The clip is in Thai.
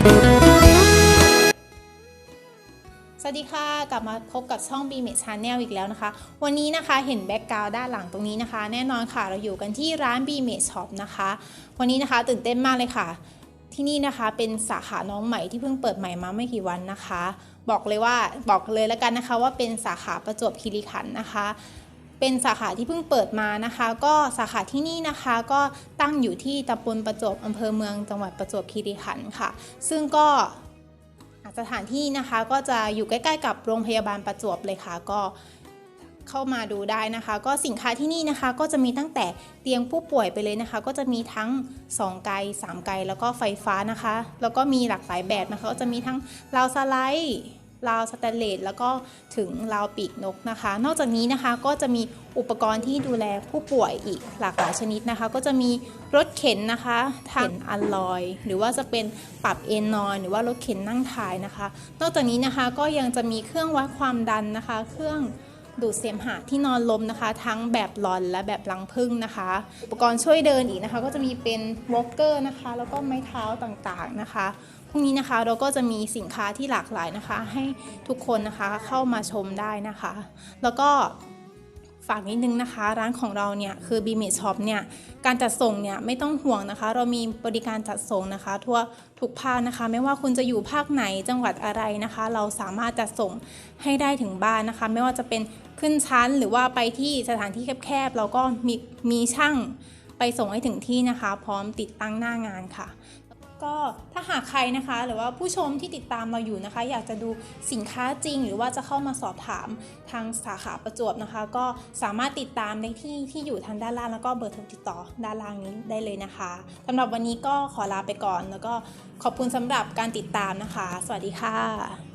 สวัสดีค่ะ กลับมาพบกับช่อง b m a t Channel อีกแล้วนะคะ วันนี้นะคะเห็นแบ็กกราวด้านหลังตรงนี้นะคะ แน่นอนค่ะเราอยู่กันที่ร้าน b m a t Shop นะคะ วันนี้นะคะตื่นเต้นมากเลยค่ะ ที่นี่นะคะเป็นสาขาน้องใหม่ที่เพิ่งเปิดใหม่มาไม่กี่วันนะคะ บอกเลยว่าบอกเลยแล้วกันนะคะว่าเป็นสาขาประจวบคีรีขันนะคะ เป็นสาขาที่เพิ่งเปิดมานะคะ ก็สาขาที่นี่นะคะก็ตั้งอยู่ที่ตำบลประจวบอำเภอเมืองจังหวัดประจวบคีรีขันธ์ค่ะ ซึ่งก็สถานที่นะคะก็จะอยู่ใกล้ๆ กับโรงพยาบาลประจวบเลยค่ะก็เข้ามาดูได้นะคะ ก็สินค้าที่นี่นะคะก็จะมีตั้งแต่เตียงผู้ป่วยไปเลยนะคะ ก็จะมีทั้ง 2 ไกล 3 ไกล แล้วก็ไฟฟ้านะคะ แล้วก็มีหลากหลายแบบนะคะก็จะมีทั้งราวสไลด์ ราวสแตนเลสแล้วก็ถึงราวปีกนกนะคะ นอกจากนี้นะคะก็จะมีอุปกรณ์ที่ดูแลผู้ป่วยอีกหลากหลายชนิดนะคะ ก็จะมีรถเข็นนะคะทางอัลลอย หรือว่าจะเป็นปรับเอนนอนหรือว่ารถเข็นนั่งถ่ายนะคะ นอกจากนี้นะคะก็ยังจะมีเครื่องวัดความดันนะคะ เครื่อง ดูดเสมหะที่นอนลมนะคะ ทั้งแบบหลอนและแบบลังพึ่งนะคะ อุปกรณ์ช่วยเดินอีกนะคะ ก็จะมีเป็นวอล์กเกอร์นะคะ แล้วก็ไม้เท้าต่างๆนะคะพรุ่งนี้นะคะเราก็จะมีสินค้าที่หลากหลายนะคะ ให้ทุกคนนะคะเข้ามาชมได้นะคะ แล้วก็ ฝากนิดนึงนะคะ ร้านของเราเนี่ยคือ b m a g e Shop เนี่ยการจัดส่งเนี่ยไม่ต้องห่วงนะคะ เรามีบริการจัดส่งนะคะ ทั่วทุกภาคนะคะ ไม่ว่าคุณจะอยู่ภาคไหนจังหวัดอะไรนะคะ เราสามารถจัดส่งให้ได้ถึงบ้านนะคะ ไม่ว่าจะเป็นขึ้นชั้นหรือว่าไปที่สถานที่แคบๆเราก็มีมีช่างไปส่งให้ถึงที่นะคะ พร้อมติดตั้งหน้างานค่ะ ก็ถ้าหากใครนะคะ หรือว่าผู้ชมที่ติดตามเราอยู่นะคะ อยากจะดูสินค้าจริง หรือว่าจะเข้ามาสอบถามทางสาขาประจวบนะคะ ก็สามารถติดตามได้ที่ที่อยู่ทางด้านล่างแล้วก็เบอร์โทรติดต่อด้านล่างนี้ได้เลยนะคะสำหรับวันนี้ก็ขอลาไปก่อน แล้วก็ขอบคุณสำหรับการติดตามนะคะ สวัสดีค่ะ